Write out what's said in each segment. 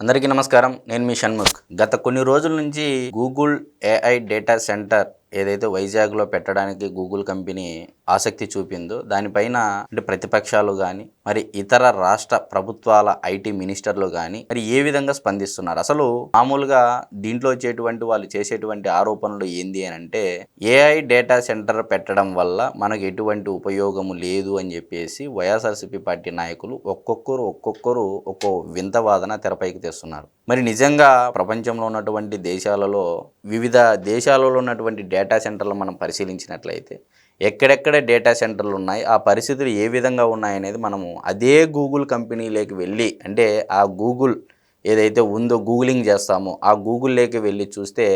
అందరికీ నమస్కారం. నేను మీ షణ్ముఖ్. గత కొన్ని రోజుల నుంచి గూగుల్ ఏఐ డేటా సెంటర్ ఏదైతే వైజాగ్లో పెట్టడానికి గూగుల్ కంపెనీ ఆసక్తి చూపిందో దానిపైన అంటే ప్రతిపక్షాలు కానీ మరి ఇతర రాష్ట్ర ప్రభుత్వాల ఐటీ మినిస్టర్లు కానీ మరి ఏ విధంగా స్పందిస్తున్నారు? అసలు మామూలుగా దీంట్లో వచ్చేటువంటి వాళ్ళు చేసేటువంటి ఆరోపణలు ఏంది అని అంటే ఏఐ డేటా సెంటర్ పెట్టడం వల్ల మనకు ఎటువంటి ఉపయోగము లేదు అని చెప్పేసి వైఎస్ఆర్సీపీ పార్టీ నాయకులు ఒక్కొక్కరు ఒక్కొక్కరు ఒక్కో వింత వాదన తెరపైకి తెస్తున్నారు. మరి నిజంగా ప్రపంచంలో ఉన్నటువంటి దేశాలలో వివిధ దేశాలలో ఉన్నటువంటి డేటా సెంటర్లు మనం పరిశీలించినట్లయితే ఎక్కడెక్కడ డేటా సెంటర్లు ఉన్నాయి ఆ పరిస్థితులు ఏ విధంగా ఉన్నాయనేది మనము అదే గూగుల్ కంపెనీలోకి వెళ్ళి అంటే ఆ గూగుల్ ఏదైతే ఉందో గూగులింగ్ చేస్తామో ఆ గూగుల్లోకి వెళ్ళి చూస్తే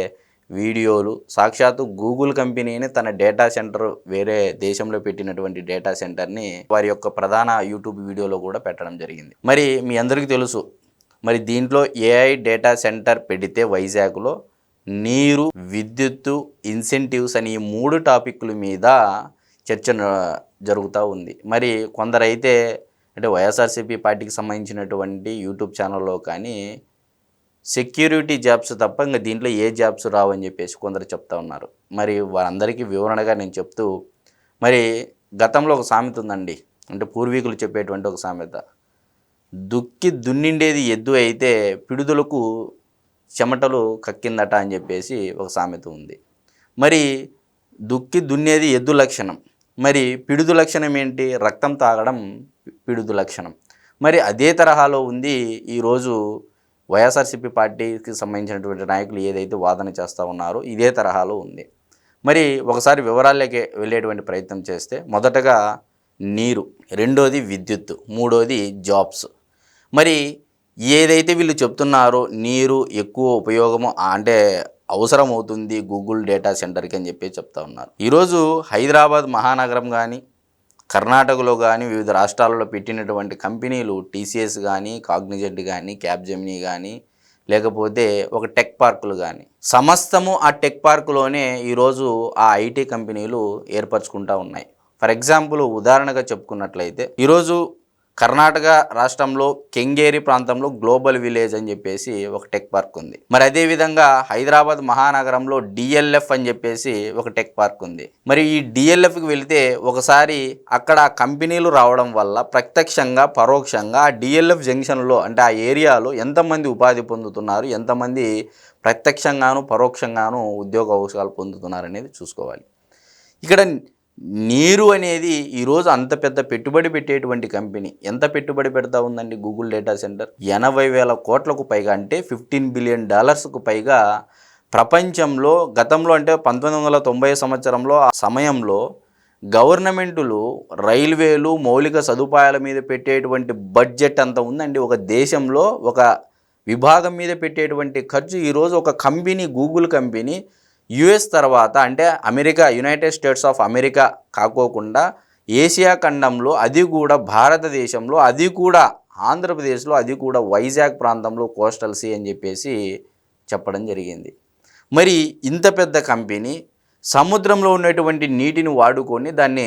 వీడియోలు సాక్షాత్తు గూగుల్ కంపెనీని తన డేటా సెంటర్ వేరే దేశంలో పెట్టినటువంటి డేటా సెంటర్ని వారి యొక్క ప్రధాన యూట్యూబ్ వీడియోలో కూడా పెట్టడం జరిగింది. మరి మీ అందరికీ తెలుసు మరి దీంట్లో ఏఐ డేటా సెంటర్ పెడితే వైజాగ్లో నీరు విద్యుత్తు ఇన్సెంటివ్స్ అని ఈ మూడు టాపిక్ల మీద చర్చ జరుగుతూ ఉంది. మరి కొందరైతే అంటే వైఎస్ఆర్సీపీ పార్టీకి సంబంధించినటువంటి యూట్యూబ్ ఛానల్లో కానీ సెక్యూరిటీ జాబ్స్ తప్ప ఇంకా దీంట్లో ఏ జాబ్స్ రావని చెప్పేసి కొందరు చెప్తా ఉన్నారు. మరి వారందరికీ వివరణగా నేను చెప్తూ మరి గతంలో ఒక సామెత ఉందండి. అంటే పూర్వీకులు చెప్పేటువంటి ఒక సామెత. దుక్కి దున్నిండేది ఎద్దు అయితే పిడుదలకు చెమటలు కక్కిందట అని చెప్పేసి ఒక సామెత ఉంది. మరి దుక్కి దున్నేది ఎద్దు లక్షణం. మరి పిడుదు లక్షణం ఏంటి? రక్తం తాగడం పిడుదు లక్షణం. మరి అదే తరహాలో ఉంది ఈరోజు వైఎస్ఆర్సీపీ పార్టీకి సంబంధించినటువంటి నాయకులు ఏదైతే వాదన చేస్తూ ఉన్నారో ఇదే తరహాలో ఉంది. మరి ఒకసారి వివరాల్లోకి వెళ్ళేటువంటి ప్రయత్నం చేస్తే మొదటగా నీరు రెండోది విద్యుత్ మూడోది జాబ్స్. మరి ఏదైతే వీళ్ళు చెప్తున్నారో నీరు ఎక్కువ ఉపయోగము అంటే అవసరం అవుతుంది గూగుల్ డేటా సెంటర్కి అని చెప్పి చెప్తా ఉన్నారు. ఈరోజు హైదరాబాద్ మహానగరం కానీ కర్ణాటకలో కానీ వివిధ రాష్ట్రాలలో పెట్టినటువంటి కంపెనీలు టీసీఎస్ కానీ కాగ్నిజెంట్ కానీ క్యాబ్జెమినీ కానీ లేకపోతే ఒక టెక్ పార్కులు కానీ సమస్తము ఆ టెక్ పార్కులోనే ఈరోజు ఆ ఐటీ కంపెనీలు ఏర్పరచుకుంటా ఉన్నాయి. ఫర్ ఎగ్జాంపుల్ ఉదాహరణగా చెప్పుకున్నట్లయితే ఈరోజు కర్ణాటక రాష్ట్రంలో కెంగేరి ప్రాంతంలో గ్లోబల్ విలేజ్ అని చెప్పేసి ఒక టెక్ పార్క్ ఉంది. మరి అదే విధంగా హైదరాబాద్ మహానగరంలో డిఎల్ఎఫ్ అని చెప్పేసి ఒక టెక్ పార్క్ ఉంది. మరి ఈ డిఎల్ఎఫ్కి వెళితే ఒకసారి అక్కడ కంపెనీలు రావడం వల్ల ప్రత్యక్షంగా పరోక్షంగా ఆ డిఎల్ఎఫ్ జంక్షన్లో అంటే ఆ ఏరియాలో ఎంతమంది ఉపాధి పొందుతున్నారు ఎంతమంది ప్రత్యక్షంగాను పరోక్షంగాను ఉద్యోగ అవకాశాలు పొందుతున్నారు అనేది చూసుకోవాలి. ఇక్కడ నీరు అనేది ఈరోజు అంత పెద్ద పెట్టుబడి పెట్టేటువంటి కంపెనీ. ఎంత పెట్టుబడి పెడతా ఉందండి గూగుల్ డేటా సెంటర్? ఎనభై వేల కోట్లకు పైగా అంటే ఫిఫ్టీన్ బిలియన్ డాలర్స్కు పైగా ప్రపంచంలో గతంలో అంటే పంతొమ్మిది వందల తొంభై సంవత్సరంలో ఆ సమయంలో గవర్నమెంటులు రైల్వేలు మౌలిక సదుపాయాల మీద పెట్టేటువంటి బడ్జెట్ అంత ఉందండి. ఒక దేశంలో ఒక విభాగం మీద పెట్టేటువంటి ఖర్చు ఈరోజు ఒక కంపెనీ గూగుల్ కంపెనీ యుఎస్ తర్వాత అంటే America United States of America కాకోకుండా ఏషియా ఖండంలో అది కూడా భారతదేశంలో అది కూడా ఆంధ్రప్రదేశ్లో అది కూడా వైజాగ్ ప్రాంతంలో కోస్టల్ సీ అని చెప్పేసి చెప్పడం జరిగింది. మరి ఇంత పెద్ద కంపెనీ సముద్రంలో ఉన్నటువంటి నీటిని వాడుకొని దాన్ని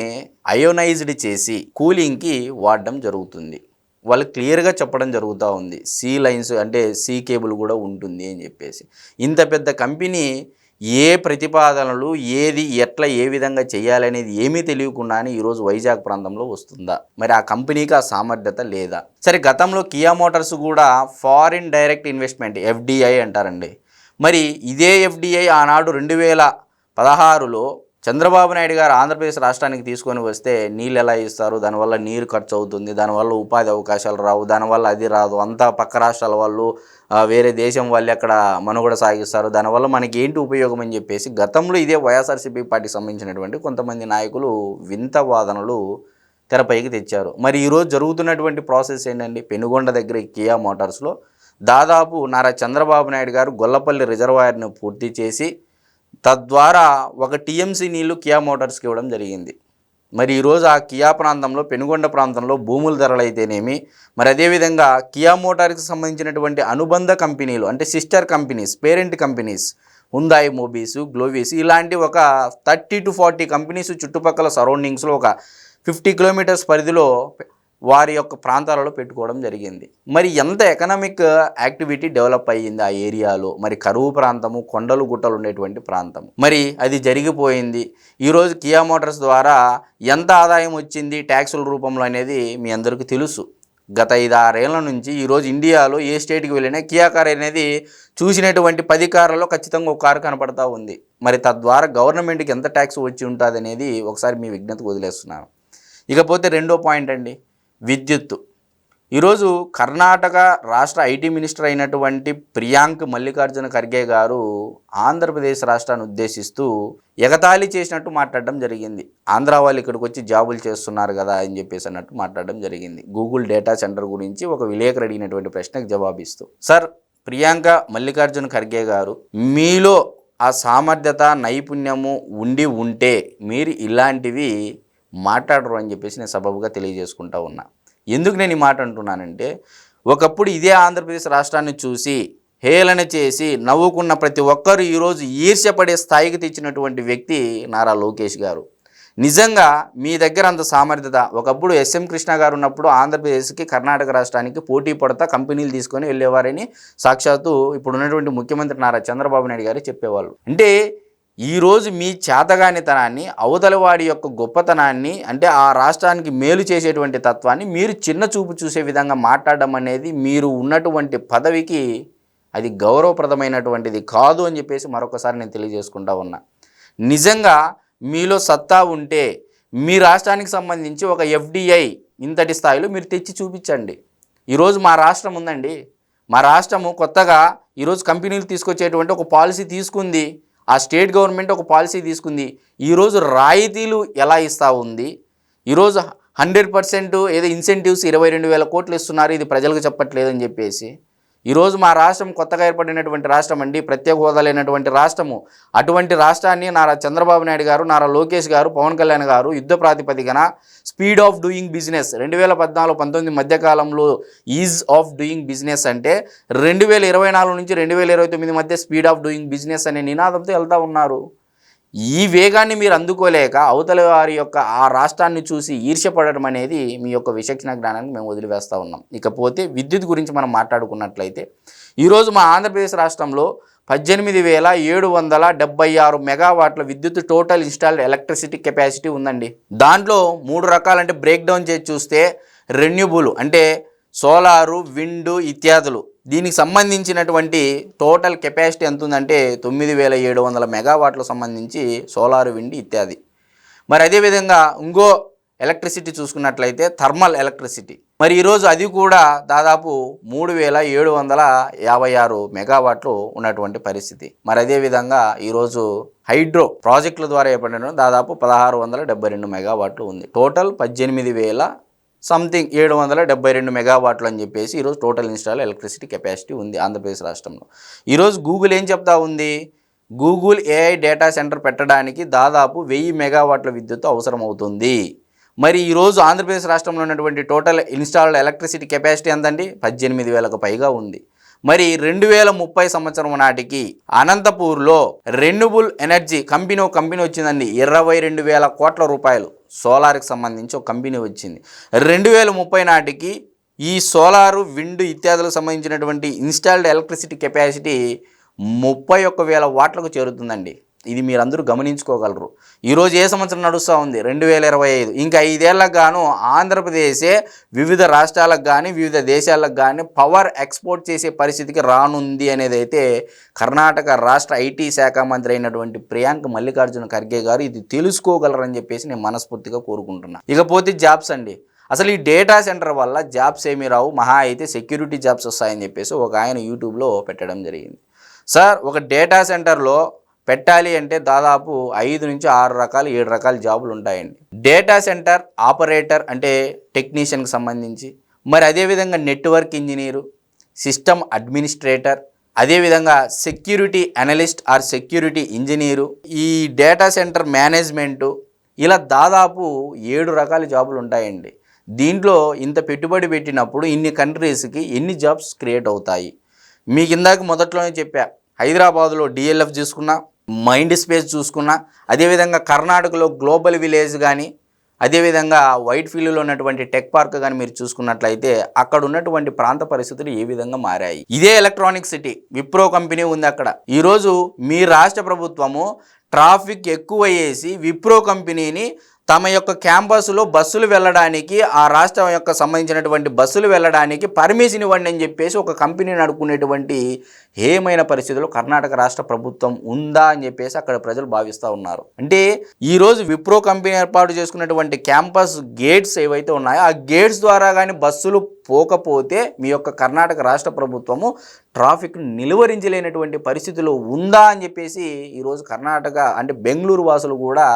అయోనైజ్డ్ చేసి కూలింగ్కి వాడడం జరుగుతుంది. వాళ్ళు క్లియర్గా చెప్పడం జరుగుతూ ఉంది. సీ లైన్స్ అంటే సీ కేబుల్ కూడా ఉంటుంది అని చెప్పేసి. ఇంత పెద్ద కంపెనీ ఏ ప్రతిపాదనలు ఏది ఎట్లా ఏ విధంగా చేయాలనేది ఏమీ తెలియకుండానే ఈరోజు వైజాగ్ ప్రాంతంలో వస్తుందా? మరి ఆ కంపెనీకి ఆ సామర్థ్యత లేదా? సరే గతంలో కియా మోటార్స్ కూడా ఫారిన్ డైరెక్ట్ ఇన్వెస్ట్మెంట్ ఎఫ్డిఐ అంటారండి. మరి ఇదే ఎఫ్డిఐ ఆనాడు రెండు వేల పదహారులో చంద్రబాబు నాయుడు గారు ఆంధ్రప్రదేశ్ రాష్ట్రానికి తీసుకొని వస్తే నీళ్ళు ఎలా ఇస్తారు? దానివల్ల నీరు ఖర్చు అవుతుంది దానివల్ల ఉపాధి అవకాశాలు రావు దానివల్ల అది రాదు. అంతా పక్క రాష్ట్రాల వాళ్ళు వేరే దేశం వాళ్ళు అక్కడ మనుగడ సాగిస్తారు? దానివల్ల మనకి ఏంటి ఉపయోగం అని చెప్పేసి గతంలో ఇదే వైఎస్ఆర్సీపీ పార్టీకి సంబంధించినటువంటి కొంతమంది నాయకులు వింత వాదనలు తెరపైకి తెచ్చారు. మరి ఈరోజు జరుగుతున్నటువంటి ప్రాసెస్ ఏంటండి? పెనుగొండ దగ్గర కియా మోటార్స్లో దాదాపు నారా చంద్రబాబు నాయుడు గారు గొల్లపల్లి రిజర్వాయర్ను పూర్తి చేసి తద్వారా ఒక టీఎంసీ నీళ్ళు కియా మోటార్స్కి ఇవ్వడం జరిగింది. మరి ఈరోజు ఆ కియా ప్రాంతంలో పెనుగొండ ప్రాంతంలో భూముల ధరలు అయితేనేమి మరి అదేవిధంగా కియా మోటార్కి సంబంధించినటువంటి అనుబంధ కంపెనీలు అంటే sister companies parent companies Hyundai Mobis Glovis ఇలాంటి ఒక థర్టీ టు ఫార్టీ కంపెనీస్ చుట్టుపక్కల సరౌండింగ్స్లో ఒక ఫిఫ్టీ కిలోమీటర్స్ పరిధిలో వారి యొక్క ప్రాంతాలలో పెట్టుకోవడం జరిగింది. మరి ఎంత ఎకనామిక్ యాక్టివిటీ డెవలప్ అయ్యింది ఆ ఏరియాలో? మరి కరువు ప్రాంతము కొండలు గుట్టలు ఉండేటువంటి ప్రాంతం మరి అది జరిగిపోయింది. ఈరోజు కియా మోటార్స్ ద్వారా ఎంత ఆదాయం వచ్చింది ట్యాక్సుల రూపంలో అనేది మీ అందరికీ తెలుసు. గత ఐదు ఆరేళ్ళ నుంచి ఈరోజు ఇండియాలో ఏ స్టేట్కి వెళ్ళినా కియా కార్ అనేది చూసినటువంటి పది కార్లలో ఖచ్చితంగా ఒక కారు కనపడతా ఉంది. మరి తద్వారా గవర్నమెంట్కి ఎంత ట్యాక్స్ వచ్చి ఉంటుంది అనేది ఒకసారి మీ విజ్ఞతకు వదిలేస్తున్నాను. ఇకపోతే రెండో పాయింట్ అండి. విద్యుత్తు. ఈరోజు కర్ణాటక రాష్ట్ర ఐటీ మినిస్టర్ అయినటువంటి ప్రియాంక్ మల్లికార్జున ఖర్గే గారు ఆంధ్రప్రదేశ్ రాష్ట్రాన్ని ఉద్దేశిస్తూ ఎగతాళి చేసినట్టు మాట్లాడడం జరిగింది. ఆంధ్ర వాళ్ళు ఇక్కడికి వచ్చి జాబులు చేస్తున్నారు కదా అని చెప్పేసి అన్నట్టు మాట్లాడడం జరిగింది. గూగుల్ డేటా సెంటర్ గురించి ఒక విలేకరు అడిగినటువంటి ప్రశ్నకు జవాబిస్తూ సార్ ప్రియాంక మల్లికార్జున ఖర్గే గారు మీలో ఆ సామర్థ్యత నైపుణ్యము ఉండి ఉంటే మీరు ఇలాంటివి మాట్లాడరు అని చెప్పేసి నేను సబబుగా తెలియజేసుకుంటా ఉన్నా. ఎందుకు నేను ఈ మాట అంటున్నానంటే ఒకప్పుడు ఇదే ఆంధ్రప్రదేశ్ రాష్ట్రాన్ని చూసి హేళన చేసి నవ్వుకున్న ప్రతి ఒక్కరు ఈరోజు ఈర్ష్యపడే స్థాయికి తెచ్చినటువంటి వ్యక్తి నారా లోకేష్ గారు. నిజంగా మీ దగ్గర అంత సామర్థ్యత ఒకప్పుడు ఎస్ఎం కృష్ణ గారు ఉన్నప్పుడు ఆంధ్రప్రదేశ్కి కర్ణాటక రాష్ట్రానికి పోటీ పడతా కంపెనీలు తీసుకొని వెళ్ళేవారని సాక్షాత్తు ఇప్పుడు ఉన్నటువంటి ముఖ్యమంత్రి నారా చంద్రబాబు నాయుడు గారు చెప్పేవాళ్ళు. అంటే ఈరోజు మీ చేతగానితనాన్ని అవతలవాడి యొక్క గొప్పతనాన్ని అంటే ఆ రాష్ట్రానికి మేలు చేసేటువంటి తత్వాన్ని మీరు చిన్న చూపు చూసే విధంగా మాట్లాడడం అనేది మీరు ఉన్నటువంటి పదవికి అది గౌరవప్రదమైనటువంటిది కాదు అని చెప్పేసి మరొకసారి నేను తెలియజేసుకుంటా ఉన్నా. నిజంగా మీలో సత్తా ఉంటే మీ రాష్ట్రానికి సంబంధించి ఒక ఎఫ్డిఐ ఇంతటి స్థాయిలో మీరు తెచ్చి చూపించండి. ఈరోజు మా రాష్ట్రం ఉందండి. మా రాష్ట్రము కొత్తగా ఈరోజు కంపెనీలు తీసుకొచ్చేటువంటి ఒక పాలసీ తీసుకుంది. ఆ స్టేట్ గవర్నమెంట్ ఒక పాలసీ తీసుకుంది. ఈరోజు రాయితీలు ఎలా ఇస్తూ ఉంది? ఈరోజు హండ్రెడ్ పర్సెంట్ ఏదో ఇన్సెంటివ్స్ ఇరవై రెండు వేల కోట్లు ఇస్తున్నారు. ఇది ప్రజలకు చెప్పట్లేదని చెప్పేసి ఈరోజు మా రాష్ట్రం కొత్తగా ఏర్పడినటువంటి రాష్ట్రం అండి. ప్రత్యేక హోదా లేనటువంటి రాష్ట్రము. అటువంటి రాష్ట్రాన్ని నారా చంద్రబాబు నాయుడు గారు నారా లోకేష్ గారు పవన్ కళ్యాణ్ గారు యుద్ధ ప్రాతిపదికన స్పీడ్ ఆఫ్ డూయింగ్ బిజినెస్ రెండు వేల పద్నాలుగు పంతొమ్మిది మధ్యకాలంలో ఈజ్ ఆఫ్ డూయింగ్ బిజినెస్ అంటే రెండు వేల ఇరవై నాలుగు నుంచి రెండు వేల ఇరవై తొమ్మిది మధ్య స్పీడ్ ఆఫ్ డూయింగ్ బిజినెస్ అనే నినాదంతో వెళ్తూ ఉన్నారు. ఈ వేగాన్ని మీరు అందుకోలేక అవతల వారి యొక్క ఆ రాష్ట్రాన్ని చూసి ఈర్ష్యపడడం అనేది మీ యొక్క విచక్షణ జ్ఞానానికి మేము వదిలివేస్తూ ఉన్నాం. ఇకపోతే విద్యుత్ గురించి మనం మాట్లాడుకున్నట్లయితే ఈరోజు మా ఆంధ్రప్రదేశ్ రాష్ట్రంలో పద్దెనిమిది వేల ఏడు వందల డెబ్బై ఆరు మెగావాట్ల విద్యుత్ టోటల్ ఇన్స్టాల్డ్ ఎలక్ట్రిసిటీ కెపాసిటీ ఉందండి. దాంట్లో మూడు రకాలంటే బ్రేక్ డౌన్ చేసి చూస్తే రెన్యూబుల్ అంటే సోలారు విండు ఇత్యాదులు. దీనికి సంబంధించినటువంటి టోటల్ కెపాసిటీ ఎంత ఉందంటే తొమ్మిది వేల ఏడు వందల మెగావాట్లకు సంబంధించి సోలార్ విండి ఇత్యాది. మరి అదేవిధంగా ఇంకో ఎలక్ట్రిసిటీ చూసుకున్నట్లయితే థర్మల్ ఎలక్ట్రిసిటీ. మరి ఈరోజు అది కూడా దాదాపు మూడు వేల ఏడు వందల యాభై ఆరు మెగావాట్లు ఉన్నటువంటి పరిస్థితి. మరి అదేవిధంగా ఈరోజు హైడ్రో ప్రాజెక్టుల ద్వారా ఏర్పడిన దాదాపు పదహారు వందల డెబ్బై రెండు మెగావాట్లు ఉంది. టోటల్ పద్దెనిమిది వేల సంథింగ్ ఏడు వందల డెబ్బై రెండు మెగావాట్లు అని చెప్పేసి ఈరోజు టోటల్ ఇన్స్టాల్ ఎలక్ట్రిసిటీ కెపాసిటీ ఉంది ఆంధ్రప్రదేశ్ రాష్ట్రంలో. ఈరోజు గూగుల్ ఏం చెప్తా ఉంది? గూగుల్ ఏఐ డేటా సెంటర్ పెట్టడానికి దాదాపు వెయ్యి మెగావాట్ల విద్యుత్ అవసరం అవుతుంది మరి ఈరోజు ఆంధ్రప్రదేశ్ రాష్ట్రంలో ఉన్నటువంటి టోటల్ ఇన్స్టాల్డ్ ఎలక్ట్రిసిటీ కెపాసిటీ ఎంతండి? పద్దెనిమిది వేలకు పైగా ఉంది. మరి రెండు వేల ముప్పై సంవత్సరం నాటికి అనంతపూర్లో రెన్యూబుల్ ఎనర్జీ కంపెనీ కంపెనీ వచ్చిందండి. ఇరవై రెండు వేల కోట్ల రూపాయలు. సోలార్కి సంబంధించి ఒక కంపెనీ వచ్చింది. రెండు వేల ముప్పై నాటికి ఈ సోలారు విండ్ ఇత్యాదులకు సంబంధించినటువంటి ఇన్స్టాల్డ్ ఎలక్ట్రిసిటీ కెపాసిటీ ముప్పై ఒక్క వేల వాట్లకు చేరుతుందండి. ఇది మీరందరూ గమనించుకోగలరు. ఈరోజు ఏ సంవత్సరం నడుస్తూ ఉంది? రెండు వేల ఇరవై ఐదు. ఇంకా ఐదేళ్ళకు గాను ఆంధ్రప్రదేశే వివిధ రాష్ట్రాలకు కానీ వివిధ దేశాలకు కానీ పవర్ ఎక్స్పోర్ట్ చేసే పరిస్థితికి రానుంది అనేది అయితే కర్ణాటక రాష్ట్ర ఐటీ శాఖ మంత్రి అయినటువంటి ప్రియాంక మల్లికార్జున ఖర్గే గారు ఇది తెలుసుకోగలరని చెప్పేసి నేను మనస్ఫూర్తిగా కోరుకుంటున్నా. ఇకపోతే జాబ్స్ అండి. అసలు ఈ డేటా సెంటర్ వల్ల జాబ్స్ ఏమీ రావు. మహా అయితే సెక్యూరిటీ జాబ్స్ వస్తాయని చెప్పేసి ఒక ఆయన యూట్యూబ్లో పెట్టడం జరిగింది. సార్ ఒక డేటా సెంటర్లో పెట్టాలి అంటే దాదాపు ఐదు నుంచి ఆరు రకాలు ఏడు రకాల జాబులు ఉంటాయండి. డేటా సెంటర్ ఆపరేటర్ అంటే టెక్నీషియన్కి సంబంధించి మరి అదేవిధంగా నెట్వర్క్ ఇంజనీరు సిస్టమ్ అడ్మినిస్ట్రేటర్ అదేవిధంగా security analyst or security engineer ఈ డేటా సెంటర్ మేనేజ్మెంటు ఇలా దాదాపు ఏడు రకాల జాబులు ఉంటాయండి. దీంట్లో ఇంత పెట్టుబడి పెట్టినప్పుడు ఇన్ని కంట్రీస్కి ఎన్ని జాబ్స్ క్రియేట్ అవుతాయి? మీకు ఇందాక మొదట్లోనే చెప్పా హైదరాబాదులో డిఎల్ఎఫ్ చూసుకున్నా మైండ్ స్పేస్ చూసుకున్నా అదేవిధంగా కర్ణాటకలో గ్లోబల్ విలేజ్ కానీ అదేవిధంగా వైట్ ఫీల్డ్లో ఉన్నటువంటి టెక్ పార్క్ కానీ మీరు చూసుకున్నట్లయితే అక్కడ ఉన్నటువంటి ప్రాంత పరిస్థితులు ఏ విధంగా మారాయి. ఇదే ఎలక్ట్రానిక్ సిటీ విప్రో కంపెనీ ఉంది అక్కడ. ఈరోజు మీ రాష్ట్ర ప్రభుత్వము ట్రాఫిక్ ఎక్కువ వేసి విప్రో కంపెనీని తమ యొక్క క్యాంపస్లో బస్సులు వెళ్ళడానికి ఆ రాష్ట్రం యొక్క సంబంధించినటువంటి బస్సులు వెళ్ళడానికి పర్మిషన్ ఇవ్వండి అని చెప్పేసి ఒక కంపెనీ నడుపుకునేటువంటి ఏమైన పరిస్థితుల్లో కర్ణాటక రాష్ట్ర ప్రభుత్వం ఉందా అని చెప్పేసి అక్కడ ప్రజలు భావిస్తూ ఉన్నారు. అంటే ఈరోజు విప్రో కంపెనీ ఏర్పాటు చేసుకున్నటువంటి క్యాంపస్ గేట్స్ ఏవైతే ఉన్నాయో ఆ గేట్స్ ద్వారా కానీ బస్సులు పోకపోతే మీ యొక్క కర్ణాటక రాష్ట్ర ప్రభుత్వము ట్రాఫిక్ నిలువరించలేనటువంటి పరిస్థితులు ఉందా అని చెప్పేసి ఈరోజు కర్ణాటక అంటే బెంగళూరు వాసులు కూడా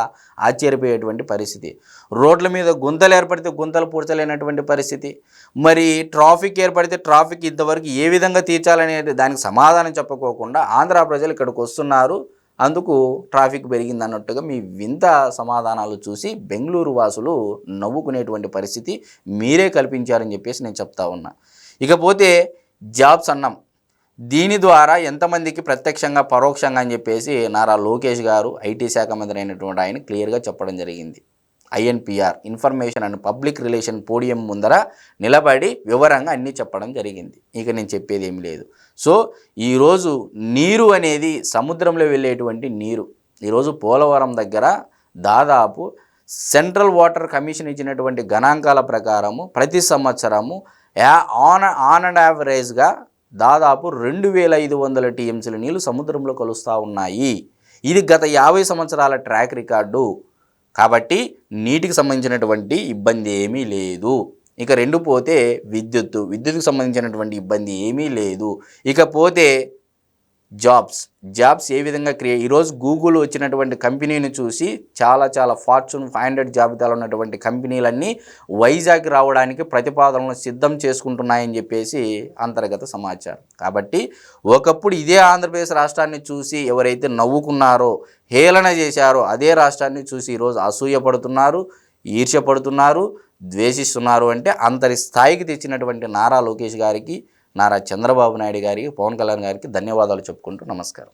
ఆశ్చర్యపోయేటువంటి పరిస్థితి. రోడ్ల మీద గుంతలు ఏర్పడితే గుంతలు పూడ్చలేనటువంటి పరిస్థితి. మరి ట్రాఫిక్ ఏర్పడితే ట్రాఫిక్ ఇంతవరకు ఏ విధంగా తీర్చాలనే దానికి సమాధానం చెప్పకోకుండా ఆంధ్ర ప్రజలు ఇక్కడికి వస్తున్నారు. అందుకు ట్రాఫిక్ పెరిగింది అన్నట్టుగా మీ వింత సమాధానాలు చూసి బెంగళూరు వాసులు నవ్వుకునేటువంటి పరిస్థితి మీరే కల్పించారని చెప్పేసి నేను చెప్తా ఉన్నా. ఇకపోతే జాబ్స్ అన్నాం. దీని ద్వారా ఎంతమందికి ప్రత్యక్షంగా పరోక్షంగా అని చెప్పేసి నారా లోకేష్ గారు ఐటీ శాఖ మంత్రి అయినటువంటి ఆయన క్లియర్గా చెప్పడం జరిగింది. INPR information and public relation podium ముందర నిలబడి వివరంగా అన్నీ చెప్పడం జరిగింది. ఇక నేను చెప్పేది ఏమి లేదు. సో ఈరోజు నీరు అనేది సముద్రంలో వెళ్ళేటువంటి నీరు. ఈరోజు పోలవరం దగ్గర దాదాపు సెంట్రల్ వాటర్ కమిషన్ ఇచ్చినటువంటి గణాంకాల ప్రకారము ప్రతి సంవత్సరము యా ఆన్ ఆన్ అండ్ యావరేజ్గా దాదాపు రెండు వేల ఐదు వందల టీఎంసీల నీళ్ళు సముద్రంలో కలుస్తూ ఉన్నాయి. ఇది గత యాభై సంవత్సరాల ట్రాక్ రికార్డు. కాబట్టి నీటికి సంబంధించినటువంటి ఇబ్బంది ఏమీ లేదు. ఇక రెండు పోతే విద్యుత్తు. విద్యుత్కు సంబంధించినటువంటి ఇబ్బంది ఏమీ లేదు. ఇకపోతే జాబ్స్. జాబ్స్ ఏ విధంగా క్రియేట్ ఈరోజు గూగుల్ వచ్చినటువంటి కంపెనీని చూసి చాలా చాలా ఫార్చ్యూన్ ఫైవ్ హండ్రెడ్ జాబితాలో ఉన్నటువంటి కంపెనీలన్నీ వైజాగ్ రావడానికి ప్రతిపాదనలు సిద్ధం చేసుకుంటున్నాయని చెప్పేసి అంతర్గత సమాచారం. కాబట్టి ఒకప్పుడు ఇదే ఆంధ్రప్రదేశ్ రాష్ట్రాన్ని చూసి ఎవరైతే నవ్వుకున్నారో హేళన చేశారో అదే రాష్ట్రాన్ని చూసి ఈరోజు అసూయపడుతున్నారు ఈర్ష్యపడుతున్నారు ద్వేషిస్తున్నారు అంటే అంతటి స్థాయికి తెచ్చినటువంటి నారా లోకేష్ గారికి నారా చంద్రబాబు నాయుడు గారికి పవన్ కళ్యాణ్ గారికి ధన్యవాదాలు చెప్పుకుంటూ నమస్కారం.